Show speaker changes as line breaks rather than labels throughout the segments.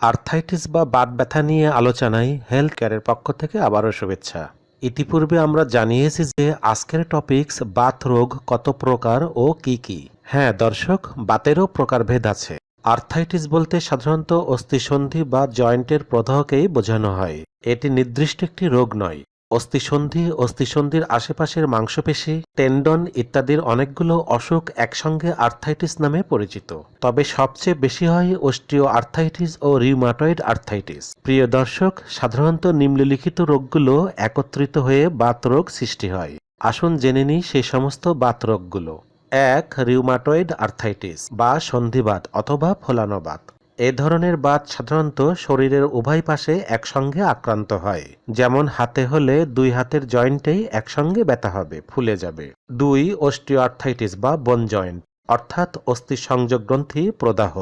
Arthritis বা বাত ব্যথা নিয়ে আলোচনায় হেলথ কেয়ারের পক্ষ থেকে আবারও শুভেচ্ছা। ইতিপূর্বে আমরা জানিয়েছি যে আজকের টপিকস বাত রোগ কত প্রকার ও কি কি। হ্যাঁ দর্শক, বাতেরও প্রকারভেদ আছে। আর্থাইটিস বলতে সাধারণত অস্থিসন্ধি বা জয়েন্টের প্রদাহকেই বোঝানো হয়। এটি নির্দিষ্ট একটি রোগ নয়। অস্থিসন্ধি, অস্থিসন্ধির আশেপাশের মাংসপেশি, টেন্ডন ইত্যাদির অনেকগুলো অসুখ একসঙ্গে আর্থাইটিস নামে পরিচিত। তবে সবচেয়ে বেশি হয় অস্টিও আর্থাইটিস ও রিউমাটয়েড আর্থাইটিস। প্রিয় দর্শক, সাধারণত নিম্নলিখিত রোগগুলো একত্রিত হয়ে বাত রোগ সৃষ্টি হয়। আসুন জেনে নিই সেই সমস্ত বাত রোগগুলো এক, রিউমাটয়েড আর্থাইটিস বা সন্ধিবাত অথবা ফোলানোবাত। এ ধরনের বাত সাধারণত শরীরের উভয় পাশে একসঙ্গে আক্রান্ত হয়। যেমন হাতে হলে দুই হাতের জয়েন্টেই একসঙ্গে ব্যথা হবে, ফুলে যাবে। দুই, অস্টিওআর্থাইটিস বা বন জয়েন্ট, অর্থাৎ অস্থি সংযোগ গ্রন্থি প্রদাহ।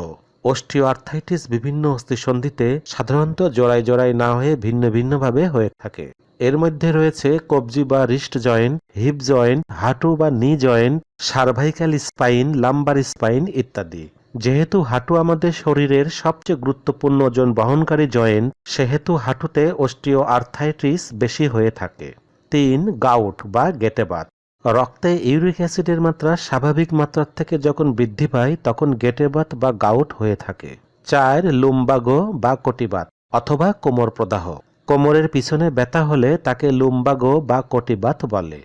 অস্টিওআর্থাইটিস বিভিন্ন অস্থিসন্ধিতে সাধারণত জোড়ায় জোড়ায় না হয়ে ভিন্ন ভিন্নভাবে হয়ে থাকে। এর মধ্যে রয়েছে কবজি বা রিস্ট জয়েন্ট, হিপ জয়েন্ট, হাঁটু বা knee joint, cervical spine, lumbar spine ইত্যাদি। যেহেতু হাঁটু আমাদের শরীরের সবচেয়ে গুরুত্বপূর্ণ ওজন বহনকারী জয়েন্ট, সেহেতু হাঁটুতে অস্টিও আর্থাইটিস বেশি হয়ে থাকে। তিন, গাউট বা গেটেবাত। রক্তে ইউরিক অ্যাসিডের মাত্রা স্বাভাবিক মাত্রার থেকে যখন বৃদ্ধি পায়, তখন গেটেবাত বা গাউট হয়ে থাকে। চার, লুম্বাগো বা কটিবাত অথবা কোমর প্রদাহ। কোমরের পিছনে ব্যথা হলে তাকে লুম্বাগো বা কটিবাত বলে।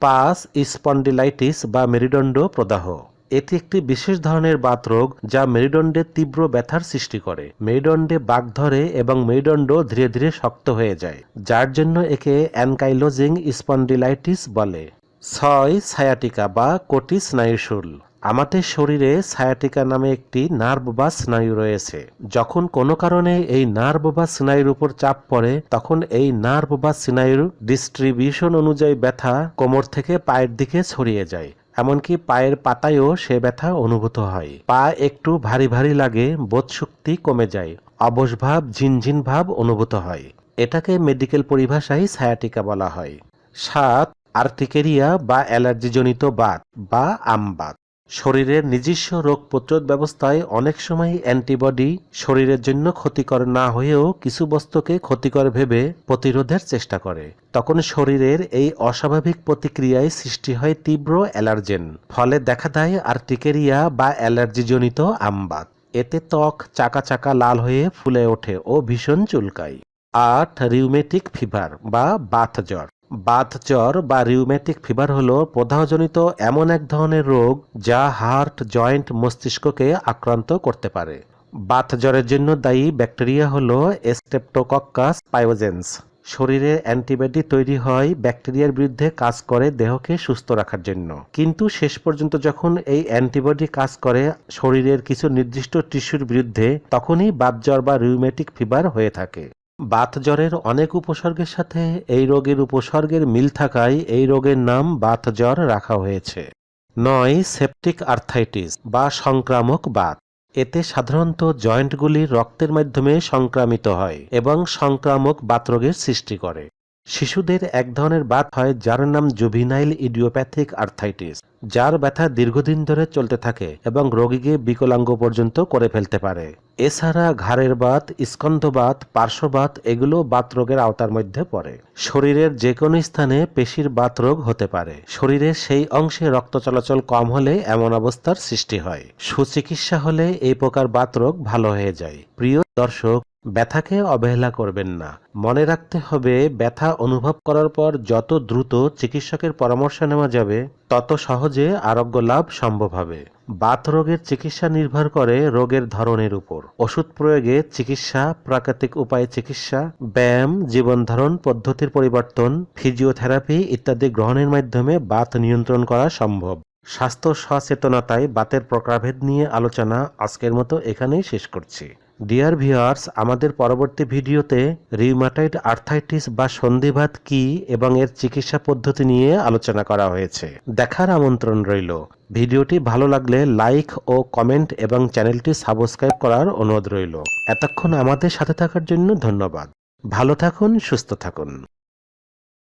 পাঁচ, স্পন্ডিলাইটিস বা মেরুদণ্ড প্রদাহ। এটি একটি বিশেষ ধরনের বাত রোগ যা মেরুদণ্ডে তীব্র ব্যথার সৃষ্টি করে। মেরুদণ্ডে বাঘ ধরে এবং মেরুদণ্ড ধীরে ধীরে শক্ত হয়ে যায়, যার জন্য একে অ্যানকাইলোজিং স্পন্ডিলাইটিস বলে। ছয় সায়াটিকা বা কোটি স্নায়ুশুল। আমাদের শরীরে সায়াটিকা নামে একটি নার্ভ বা স্নায়ু রয়েছে। যখন কোনো কারণে এই নার্ভ বা স্নায়ুর উপর চাপ পড়ে, তখন এই নার্ভ বা স্নায়ুর ডিস্ট্রিবিউশন অনুযায়ী ব্যথা কোমর থেকে পায়ের দিকে ছড়িয়ে যায়। এমনকি পায়ের পাতায়ও সে ব্যথা অনুভূত হয়। পা একটু ভারী ভারী লাগে বোধশক্তি কমে যায় অবসভাব ঝিনঝিন ভাব অনুভূত হয়। এটাকে মেডিকেল পরিভাষায় সায়াটিকা বলা হয়। সাত আর্থিকেরিয়া বা অ্যালার্জিজনিত বাত বা আমবাত শরীরের নিজস্ব রোগ প্রতিরোধ ব্যবস্থায় অনেক সময় অ্যান্টিবডি শরীরের জন্য ক্ষতিকর না হয়েও কিছু বস্তুকে ক্ষতিকর ভেবে প্রতিরোধের চেষ্টা করে। তখন শরীরের এই অস্বাভাবিক প্রতিক্রিয়ায় সৃষ্টি হয় তীব্র অ্যালার্জেন, ফলে দেখা দেয় আর্টিকেরিয়া বা অ্যালার্জিজনিত আমবাত এতে ত্বক চাকা চাকা লাল হয়ে ফুলে ওঠে ও ভীষণ চুলকায়। আট রিউমেটিক ফিভার বা বাত জ্বর। বাত জ্বর বা রিউমেটিক ফিভার হলো প্রদাহজনিত এমন এক ধরনের রোগ যা হার্ট জয়েন্ট মস্তিষ্ককে আক্রান্ত করতে পারে। বাত জ্বরের জন্য দায়ী ব্যাকটেরিয়া হলো স্টেপটোকক্কাস পায়োজেন্স শরীরে অ্যান্টিবায়োটিক তৈরি হয় ব্যাকটেরিয়ার বিরুদ্ধে কাজ করে দেহকে সুস্থ রাখার জন্য। কিন্তু শেষ পর্যন্ত যখন এই অ্যান্টিবডি কাজ করে শরীরের কিছু নির্দিষ্ট টিস্যুর বিরুদ্ধে, তখনই বাত জ্বর বা রিউমেটিক ফিভার হয়ে থাকে। বাত জ্বরের অনেক উপসর্গের সাথে এই রোগের উপসর্গের মিল থাকায় এই রোগের নাম বাত জ্বর রাখা হয়েছে। নয়, সেপটিক আর্থাইটিস বা সংক্রামক বাত। এতে সাধারণত জয়েন্টগুলি রক্তের মাধ্যমে সংক্রামিত হয় এবং সংক্রামক বাতরোগের সৃষ্টি করে। শিশুদের এক ধরনের বাত হয় যার নাম জুভিনাইল ইডিওপ্যাথিক আর্থাইটিস, যার ব্যথা দীর্ঘদিন ধরে চলতে থাকে এবং রোগীকে বিকলাঙ্গ পর্যন্ত করে ফেলতে পারে। এছাড়া ঘাড়ের বাত স্কন্ধবাত পার্শ্ববাত এগুলো বাত রোগের আওতার মধ্যে পড়ে। শরীরের যে কোনো স্থানে পেশির বাত রোগ হতে পারে। শরীরের সেই অংশে রক্ত চলাচল কম হলে এমন অবস্থার সৃষ্টি হয়। সুচিকিৎসা হলে এই প্রকার বাত রোগ ভালো হয়ে যায়। প্রিয় দর্শক ব্যথাকে অবহেলা করবেন না। মনে রাখতে হবে, ব্যথা অনুভব করার পর যত দ্রুত চিকিৎসকের পরামর্শ নেওয়া যাবে, তত সহজে আরোগ্য লাভ সম্ভব হবে। বাত রোগের চিকিৎসা নির্ভর করে রোগের ধরনের উপর। ওষুধ প্রয়োগে চিকিৎসা, প্রাকৃতিক উপায়ে চিকিৎসা, ব্যায়াম জীবনধারণ পদ্ধতির পরিবর্তন, ফিজিওথেরাপি ইত্যাদি গ্রহণের মাধ্যমে বাত নিয়ন্ত্রণ করা সম্ভব। স্বাস্থ্য সচেতনতায় বাতের প্রকারভেদ নিয়ে আলোচনা আজকের মতো এখানেই শেষ করছি। ডিয়ার ভিউয়ার্স আমাদের পরবর্তী ভিডিওতে রিউমাটাইড আর্থাইটিস বা সন্ধিভাত কি এবং এর চিকিৎসা পদ্ধতি নিয়ে আলোচনা করা হয়েছে। দেখার আমন্ত্রণ রইল। ভিডিওটি ভালো লাগলে লাইক ও কমেন্ট এবং চ্যানেলটি সাবস্ক্রাইব করার অনুরোধ রইল। এতক্ষণ আমাদের সাথে থাকার জন্য ধন্যবাদ। ভালো থাকুন, সুস্থ থাকুন।